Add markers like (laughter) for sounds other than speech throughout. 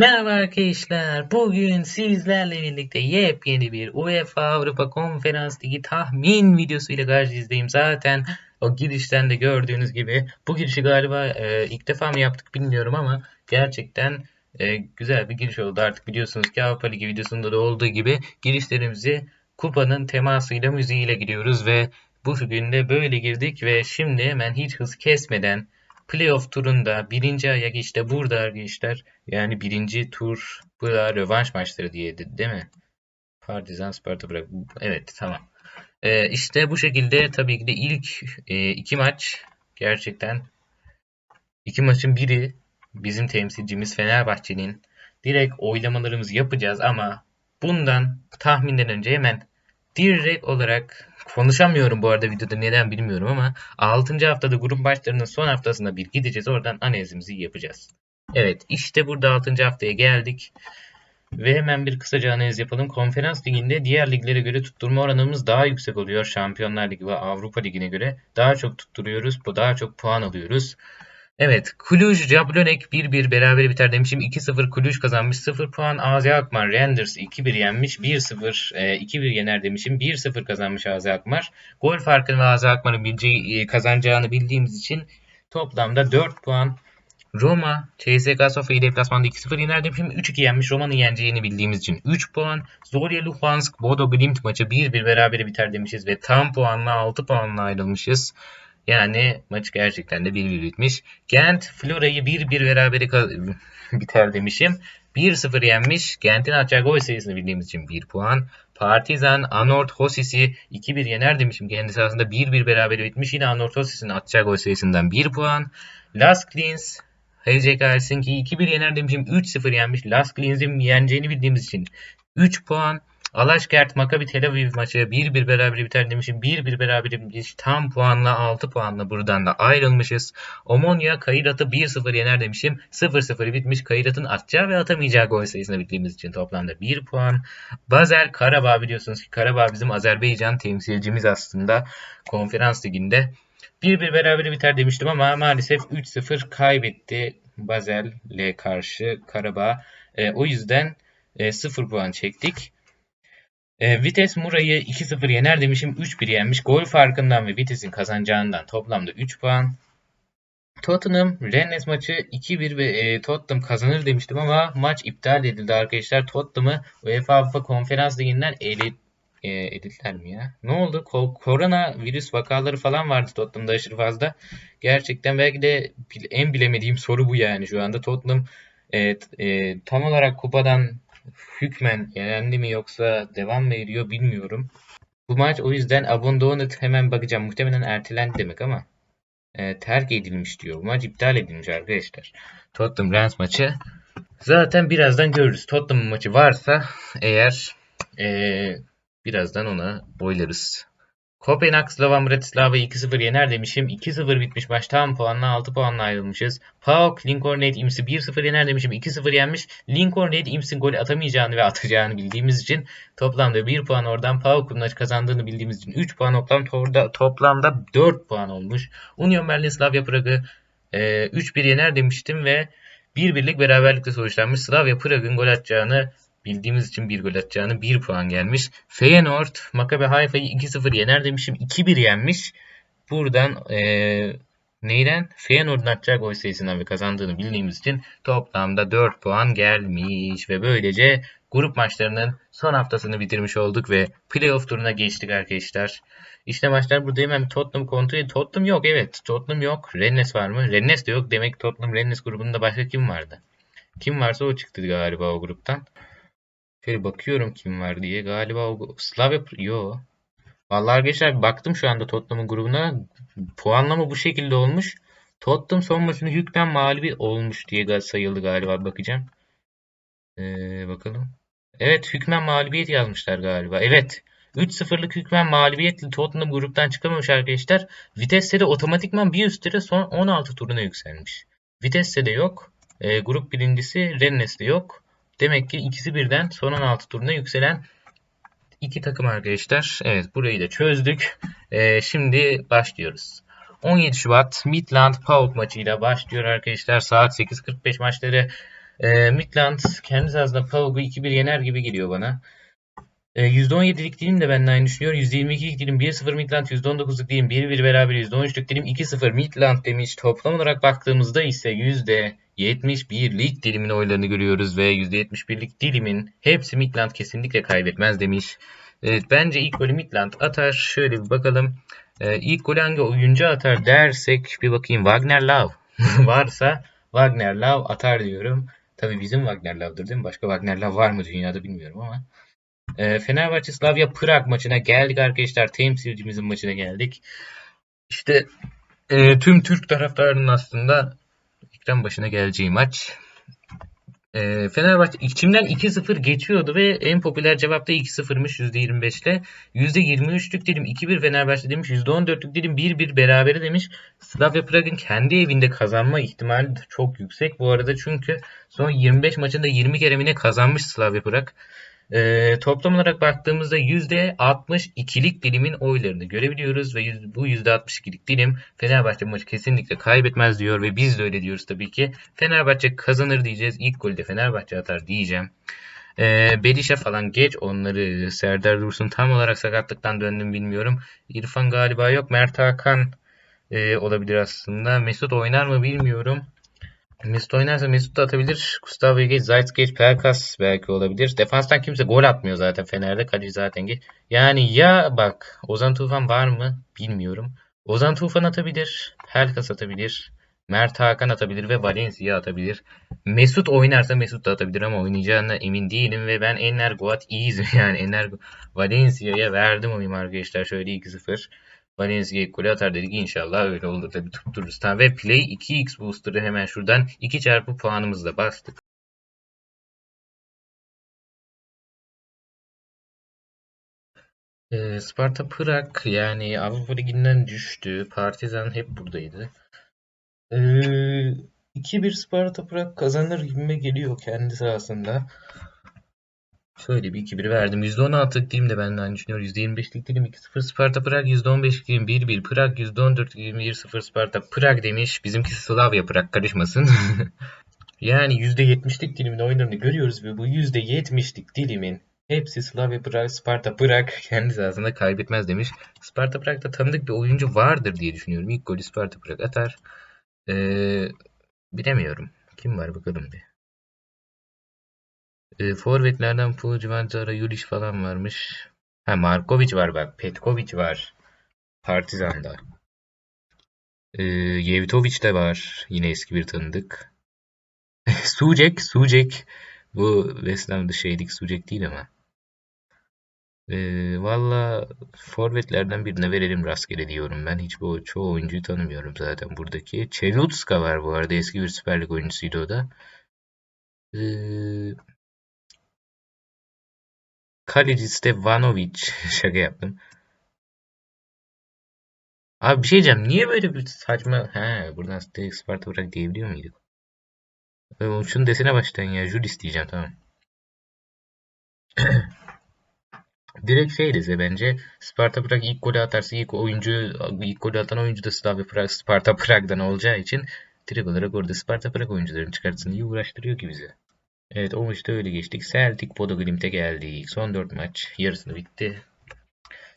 Merhaba arkadaşlar. Bugün sizlerle birlikte yepyeni bir UEFA Avrupa Konferans Ligi tahmin videosuyla karşınızdayım. Zaten o girişten de gördüğünüz gibi bu girişi galiba e, ilk defa mı yaptık bilmiyorum ama gerçekten e, güzel bir giriş oldu. Artık biliyorsunuz ki Avrupa Ligi videosunda da olduğu gibi girişlerimizi kupanın temasıyla müziğiyle giriyoruz ve bu günde böyle girdik ve şimdi hemen hiç hız kesmeden Playoff turunda birinci ayak işte burada arkadaşlar. Yani birinci tur bu da rövanş maçları diye değil mi? Partizan Sparta bırak. Evet tamam. Ee, işte bu şekilde tabii ki de ilk e, iki maç gerçekten iki maçın biri bizim temsilcimiz Fenerbahçe'nin direkt oylamalarımızı yapacağız ama bundan tahminden önce hemen direkt olarak konuşamıyorum bu arada videoda neden bilmiyorum ama 6. haftada grup maçlarının son haftasında bir gideceğiz. Oradan analizimizi yapacağız. Evet işte burada 6. haftaya geldik. Ve hemen bir kısaca analiz yapalım. Konferans liginde diğer liglere göre tutturma oranımız daha yüksek oluyor. Şampiyonlar Ligi ve Avrupa Ligi'ne göre daha çok tutturuyoruz. Bu daha çok puan alıyoruz. Evet. Cluj Jablonek 1-1 beraber biter demişim. 2-0 Cluj kazanmış. 0 puan AZ Alkmaar Renders 2-1 yenmiş. 1-0 e, 2-1 yener demişim. 1-0 kazanmış AZ Alkmaar. Gol farkını ve AZ Alkmaar'ın bileceği, e, kazanacağını bildiğimiz için toplamda 4 puan Roma, CSKA Sofya'yı deplasmanda 2-0 yener demişim. 3-2 yenmiş. Roma'nın yeneceğini bildiğimiz için 3 puan. Zorya Luhansk, Bodo Glimt maçı 1-1 beraber biter demişiz ve tam puanla 6 puanla ayrılmışız. Yani maç gerçekten de 1-1 bitmiş. Gent Flora'yı 1-1 berabere (laughs) biter demişim. 1-0 yenmiş. Gent'in atacağı gol sayısını bildiğimiz için 1 puan. Partizan Anort Hosis'i 2-1 yener demişim. Kendi sahasında 1-1 berabere bitmiş. Yine Anort Hosis'in atacağı gol sayısından 1 puan. Las Klins HCK Helsinki'yi 2-1 yener demişim. 3-0 yenmiş. Las Klins'in yeneceğini bildiğimiz için 3 puan. Alaşkert Maccabi Tel Aviv maçı 1-1 beraber biter demişim. 1-1 beraber bitmiş. Tam puanla 6 puanla buradan da ayrılmışız. Omonia Kayırat'ı 1-0 yener demişim. 0-0 bitmiş. Kayırat'ın atacağı ve atamayacağı gol sayısını bildiğimiz için toplamda 1 puan. Bazel Karabağ biliyorsunuz ki Karabağ bizim Azerbaycan temsilcimiz aslında konferans liginde. 1-1 beraber biter demiştim ama maalesef 3-0 kaybetti Bazel'le karşı Karabağ. E, o yüzden e, 0 puan çektik. E, Vites Mura'yı 2-0 yener demişim. 3-1 yenmiş. Gol farkından ve Vites'in kazanacağından toplamda 3 puan. Tottenham Rennes maçı 2-1 ve e, Tottenham kazanır demiştim ama maç iptal edildi arkadaşlar. Tottenham'ı UEFA Avrupa Konferans Ligi'nden elit e, edildiler mi ya? Ne oldu? Ko korona virüs vakaları falan vardı Tottenham'da aşırı fazla. Gerçekten belki de en bilemediğim soru bu yani şu anda. Tottenham e, e, tam olarak kupadan hükmen yenendi mi yoksa devam mı ediyor bilmiyorum. Bu maç o yüzden abandoned hemen bakacağım. Muhtemelen ertelendi demek ama e, terk edilmiş diyor. Bu maç iptal edilmiş arkadaşlar. Tottenham Rennes maçı. Zaten birazdan görürüz. Tottenham maçı varsa eğer e, birazdan ona boylarız. Kopenhag Slovan Bratislava 2-0 yener demişim. 2-0 bitmiş maç. Tam puanla 6 puanla ayrılmışız. PAOK Lincoln Red Ims'i 1-0 yener demişim. 2-0 yenmiş. Lincoln Red Ims'in atamayacağını ve atacağını bildiğimiz için toplamda 1 puan oradan PAOK'un kazandığını bildiğimiz için 3 puan toplam torda, toplamda 4 puan olmuş. Union Berlin Slavia Prag'ı e, 3-1 yener demiştim ve bir birlik beraberlikle sonuçlanmış. Slavia Prag'ın gol atacağını bildiğimiz için bir gol atacağını 1 puan gelmiş. Feyenoord Maccabi Haifa'yı 2-0 yener demişim. 2-1 yenmiş. Buradan ee, neyden? Feyenoord'un atacağı gol sayısından ve kazandığını bildiğimiz için toplamda 4 puan gelmiş. Ve böylece grup maçlarının son haftasını bitirmiş olduk ve playoff turuna geçtik arkadaşlar. İşte maçlar burada hemen Tottenham kontrolü. Tottenham yok evet. Tottenham yok. Rennes var mı? Rennes de yok. Demek Tottenham Rennes grubunda başka kim vardı? Kim varsa o çıktı galiba o gruptan. Şöyle bakıyorum kim var diye. Galiba o Slavia... Yo. Vallahi arkadaşlar baktım şu anda Tottenham'ın grubuna. Puanlama bu şekilde olmuş. Tottenham son maçını hükmen mağlubi olmuş diye sayıldı galiba. Bakacağım. Ee, bakalım. Evet hükmen mağlubiyet yazmışlar galiba. Evet. 3-0'lık hükmen mağlubiyetle Tottenham gruptan çıkamamış arkadaşlar. Vitesse de otomatikman bir üstte son 16 turuna yükselmiş. Vitesse de yok. E, grup birincisi Rennes de yok. Demek ki ikisi birden son 16 turuna yükselen iki takım arkadaşlar. Evet burayı da çözdük. Ee, şimdi başlıyoruz. 17 Şubat Midland PAOK maçıyla başlıyor arkadaşlar. Saat 8.45 maçları E, Midland kendi sahasında Pauk'u 2-1 yener gibi geliyor bana. E, %17'lik dilim de benden aynı düşünüyor. %22'lik dilim 1-0 Midland, %19'luk dilim 1-1 beraber %13'lük dilim 2-0 Midland demiş. Toplam olarak baktığımızda ise %71'lik dilimin oylarını görüyoruz ve %71'lik dilimin hepsi Midland kesinlikle kaybetmez demiş. Evet, bence ilk golü Midland atar. Şöyle bir bakalım. Ee, ilk golü hangi oyuncu atar dersek bir bakayım. Wagner Love (laughs) varsa Wagner Love atar diyorum. Tabii bizim Wagner Love'dır değil mi? Başka Wagner Love var mı dünyada bilmiyorum ama. Ee, Fenerbahçe Slavia Prag maçına geldik arkadaşlar. Temsilcimizin maçına geldik. İşte e, tüm Türk taraftarının aslında ekran başına geleceği maç. E, Fenerbahçe içimden 2-0 geçiyordu ve en popüler cevap da 2-0'mış %25 ile. %23'lük dilim 2-1 Fenerbahçe demiş. %14'lük dilim 1-1 berabere demiş. Slavia Prag'ın kendi evinde kazanma ihtimali çok yüksek bu arada. Çünkü son 25 maçında 20 kere kazanmış Slavia Prag. E, toplam olarak baktığımızda %62'lik dilimin oylarını görebiliyoruz ve yüz, bu %62'lik dilim Fenerbahçe maçı kesinlikle kaybetmez diyor ve biz de öyle diyoruz tabii ki. Fenerbahçe kazanır diyeceğiz. İlk golü de Fenerbahçe atar diyeceğim. E, Berisha falan geç onları Serdar Dursun tam olarak sakatlıktan döndüm bilmiyorum. İrfan galiba yok. Mert Hakan e, olabilir aslında. Mesut oynar mı bilmiyorum. Mesut oynarsa Mesut da atabilir. Gustavo geç, Zayt geç, Pelkas belki olabilir. Defanstan kimse gol atmıyor zaten Fener'de. Kaleci zaten geç. Yani ya bak Ozan Tufan var mı bilmiyorum. Ozan Tufan atabilir. Pelkas atabilir. Mert Hakan atabilir ve Valencia atabilir. Mesut oynarsa Mesut da atabilir ama oynayacağına emin değilim ve ben Enner Goat iyiyiz (laughs) yani Enner Valencia'ya verdim oyunu arkadaşlar şöyle 2-0. Valencia'ya golü atar dedik. İnşallah öyle olur tabii tuttururuz. Tamam ve play 2x booster'ı hemen şuradan 2 çarpı puanımızla bastık. Ee, Sparta Prag yani Avrupa Ligi'nden düştü. Partizan hep buradaydı. Ee, 2-1 Sparta Prag kazanır gibime geliyor kendi sahasında. Şöyle bir 2-1 verdim. %16'lık dilim de benden düşünüyor. %25'lik dilim 2-0 Sparta Prag. %15'lik dilim 1-1 Prag. %14'lik dilim 1-0 Sparta Prag demiş. Bizimkisi Slavia Prag karışmasın. (laughs) yani %70'lik dilimin oyunlarını görüyoruz ve bu %70'lik dilimin hepsi Slavia Prag, Sparta Prag kendisi aslında kaybetmez demiş. Sparta Prag'da tanıdık bir oyuncu vardır diye düşünüyorum. İlk golü Sparta Prag atar. Ee, bilemiyorum. Kim var bakalım bir. E, forvetlerden Puljivantara, Julic falan varmış. Ha Markovic var bak. Petkovic var. Partizan'da. E, Yevtovic de var. Yine eski bir tanıdık. (laughs) Sucek. Sucek. Bu West Ham'da şeydik. Sucek değil ama. E, Valla forvetlerden birine verelim rastgele diyorum ben. Hiç bu çoğu oyuncuyu tanımıyorum zaten buradaki. Çelutska var bu arada. Eski bir Süper Lig oyuncusuydu o da. Eee Kaleci Stevanovic. (laughs) Şaka yaptım. Abi bir şey diyeceğim. Niye böyle bir saçma... He buradan direkt Sparta bırak diyebiliyor muyduk? Ee, şunun desene baştan ya. Julis diyeceğim tamam. (clears throat) direkt şey dese bence Sparta Prag ilk golü atarsa ilk oyuncu ilk golü atan oyuncu da Slavia Prag, Sparta Prag'dan olacağı için direkt olarak orada Sparta Prag oyuncularını çıkartsın diye uğraştırıyor ki bizi. Evet o maçta öyle geçtik. Celtic Bodo Glimt'e geldik. Son 4 maç yarısını bitti.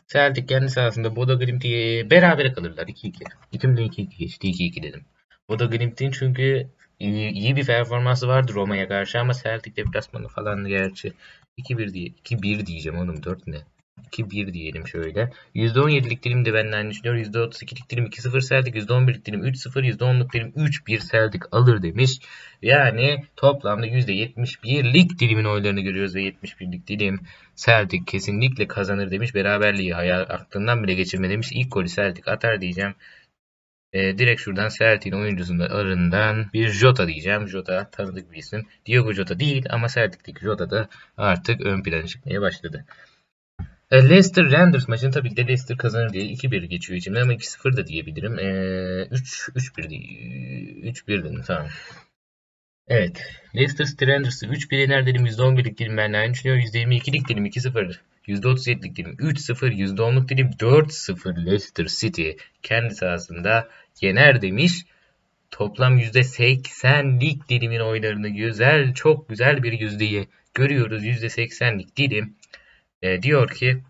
Celtic kendi sahasında Bodo Glimt'i berabere kalırlar 2-2. İkimden 2-2 geçti. 2-2 dedim. Bodo Glimt'in çünkü iyi, iyi bir performansı vardı Roma'ya karşı ama Celtic deplasmanı falan gerçi 2-1 diye 2-1 diyeceğim oğlum 4 ne? 2-1 diyelim şöyle. %17'lik dilim de benden düşünüyor. %32'lik dilim 2-0 Celtic. %11'lik dilim 3-0. %10'luk dilim 3-1 Celtic alır demiş. Yani toplamda %71'lik dilimin oylarını görüyoruz ve 71'lik dilim Celtic kesinlikle kazanır demiş. Beraberliği hayal aklından bile geçirme demiş. İlk golü Celtic atar diyeceğim. E, direkt şuradan Celtic'in oyuncusundan arından bir Jota diyeceğim. Jota tanıdık bir isim. Diogo Jota değil ama Celtic'teki Jota da artık ön plana çıkmaya başladı. E, Leicester Rangers maçını tabii ki de Leicester kazanır diye 2-1 geçiyor içimden ama 2-0 da diyebilirim. E, 3-1 3-1 dedim tamam. Evet. Leicester City Rangers'ı 3-1 yener dedim. %11'lik dilim ben aynı düşünüyorum. %22'lik dilim 2-0. %37'lik dilim 3-0. %10'luk dilim 4-0 Leicester City kendi sahasında yener demiş. toplam %80'lik dilimin oylarını güzel, çok güzel bir yüzdeyi görüyoruz. %80'lik dilim e, diyor ki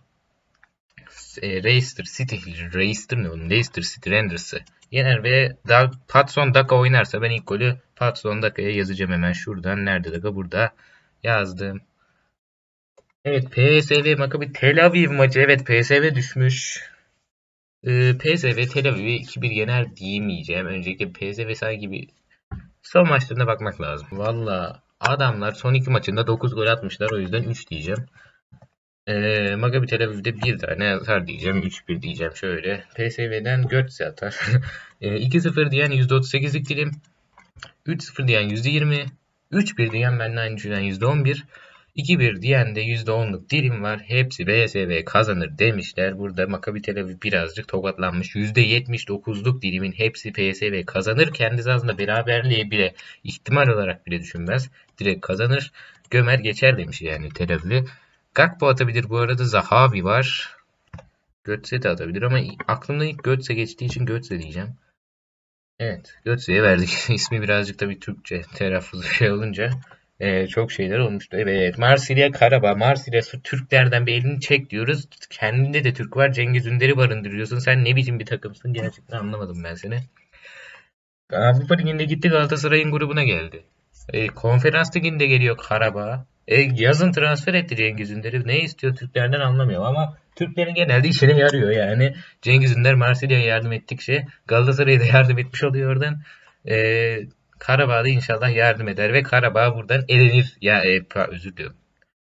e, Leicester City, Leicester ne oğlum? Leicester City Rangers'ı yener ve da, Patson Daka oynarsa ben ilk golü Patson Daka'ya yazacağım hemen şuradan. Nerede Daka? Burada yazdım. Evet PSV Maccabi Tel Aviv maçı. Evet PSV düşmüş. Ee, PSV Tel Aviv'i 2-1 yener diyemeyeceğim. Önceki PSV sanki bir son maçlarına bakmak lazım. Valla adamlar son iki maçında 9 gol atmışlar. O yüzden 3 diyeceğim. Ee, Maccabi Tel Aviv'de bir tane atar diyeceğim. 3-1 diyeceğim şöyle. PSV'den Götze atar. (laughs) ee, 2-0 diyen %38'lik dilim. 3-0 diyen %20. 3-1 diyen benden aynı düşünen %11. 2-1 diyen de %10'luk dilim var. Hepsi BSV kazanır demişler. Burada Maccabi Tel Aviv birazcık tokatlanmış. %79'luk dilimin hepsi PSV kazanır. Kendisi aslında beraberliğe bile ihtimal olarak bile düşünmez. Direkt kazanır. Gömer geçer demiş yani Tel Aviv'i. Gakpo atabilir bu arada. Zahavi var. Götze de atabilir ama aklımdan ilk Götze geçtiği için Götze diyeceğim. Evet. Götze'ye verdik. (laughs) İsmi birazcık da bir Türkçe telaffuzu şey olunca e, çok şeyler olmuştu. Evet. Marsilya Karabağ. Marsilya Türklerden bir elini çek diyoruz. Kendinde de Türk var. Cengiz Ünder'i barındırıyorsun. Sen ne biçim bir takımsın? Gerçekten anlamadım ben seni. Avrupa Ligi'nde gitti Galatasaray'ın grubuna geldi. E, konferans Ligi'nde geliyor Karabağ. E, yazın transfer etti Cengiz Ünder'i. Ne istiyor Türklerden anlamıyorum ama Türklerin genelde işine yarıyor yani. Cengiz Ünder Marsilya'ya yardım ettikçe Galatasaray'a da yardım etmiş oluyor oradan. E, Karabağ da inşallah yardım eder ve Karabağ buradan elenir. Ya e, özür diliyorum.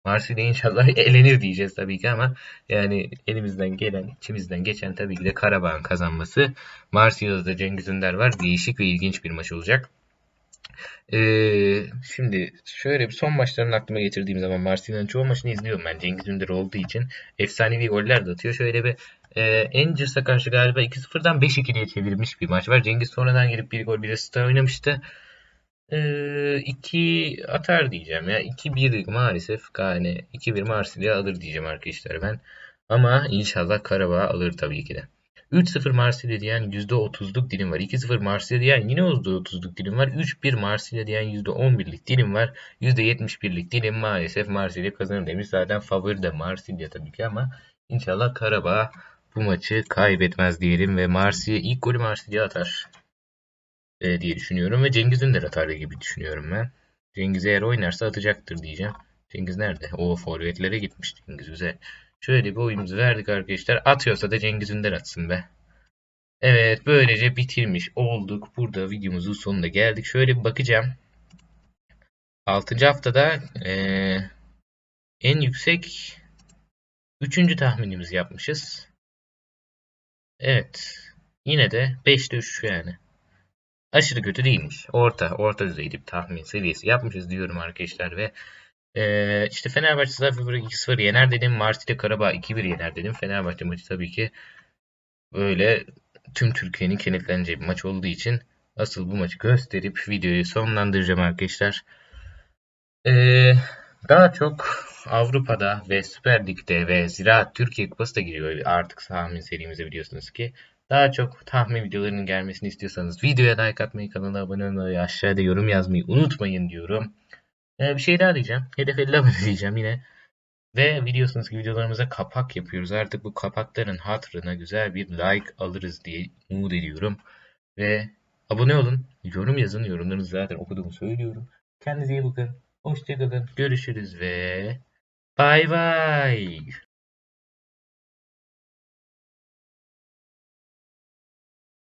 Marsilya inşallah (laughs) elenir diyeceğiz tabii ki ama yani elimizden gelen, içimizden geçen tabii ki de Karabağ'ın kazanması. Marsilya'da da Cengiz Ünder var. Değişik ve ilginç bir maç olacak. Ee, şimdi şöyle bir son maçlarını aklıma getirdiğim zaman Marsilya'nın çoğu maçını izliyorum ben Cengiz Ünder olduğu için. Efsanevi goller de atıyor. Şöyle bir e, Angers'a karşı galiba 2-0'dan 5-2'liye çevirmiş bir maç var. Cengiz sonradan girip bir gol bir asist oynamıştı. 2 e, atar diyeceğim ya. 2-1 maalesef yani 2-1 Marsilya alır diyeceğim arkadaşlar ben. Ama inşallah Karabağ alır tabii ki de. 3-0 Marsilya diyen %30'luk dilim var. 2-0 Marsilya diyen yine %30'luk dilim var. 3-1 Marsilya diyen %11'lik dilim var. %71'lik dilim maalesef Marsilya kazanır demiş. Zaten favori de Marsilya tabii ki ama inşallah Karabağ bu maçı kaybetmez diyelim ve Marsilya ilk golü Marsilya atar e, diye düşünüyorum ve Cengiz Ünder atar gibi düşünüyorum ben. Cengiz eğer oynarsa atacaktır diyeceğim. Cengiz nerede? O forvetlere gitmiş Cengiz güzel. Şöyle bir oyumuzu verdik arkadaşlar. Atıyorsa da Cengiz Ünder atsın be. Evet böylece bitirmiş olduk. Burada videomuzun sonuna geldik. Şöyle bir bakacağım. 6. haftada ee, en yüksek 3. tahminimizi yapmışız. Evet. Yine de 5'te 3 yani. Aşırı kötü değilmiş. Orta, orta düzeyde bir tahmin seviyesi yapmışız diyorum arkadaşlar ve ee, işte Fenerbahçe Zafirburg 2-0 yener dedim. Marsilya Karabağ 2-1 yener dedim. Fenerbahçe maçı tabii ki böyle tüm Türkiye'nin kenetleneceği bir maç olduğu için asıl bu maçı gösterip videoyu sonlandıracağım arkadaşlar. Ee, daha çok Avrupa'da ve Süper Lig'de ve Ziraat Türkiye Kupası da giriyor artık tahmin serimize biliyorsunuz ki. Daha çok tahmin videolarının gelmesini istiyorsanız videoya like atmayı, kanala abone olmayı, aşağıda yorum yazmayı unutmayın diyorum. Ee, bir şey daha diyeceğim. (laughs) Hedef 50 abone (laughs) diyeceğim yine. Ve biliyorsunuz ki videolarımıza kapak yapıyoruz. Artık bu kapakların hatırına güzel bir like alırız diye umut ediyorum. Ve abone olun, yorum yazın. Yorumlarınızı zaten okuduğumu söylüyorum. Kendinize iyi bakın. Hoşçakalın. Görüşürüz ve bay bay.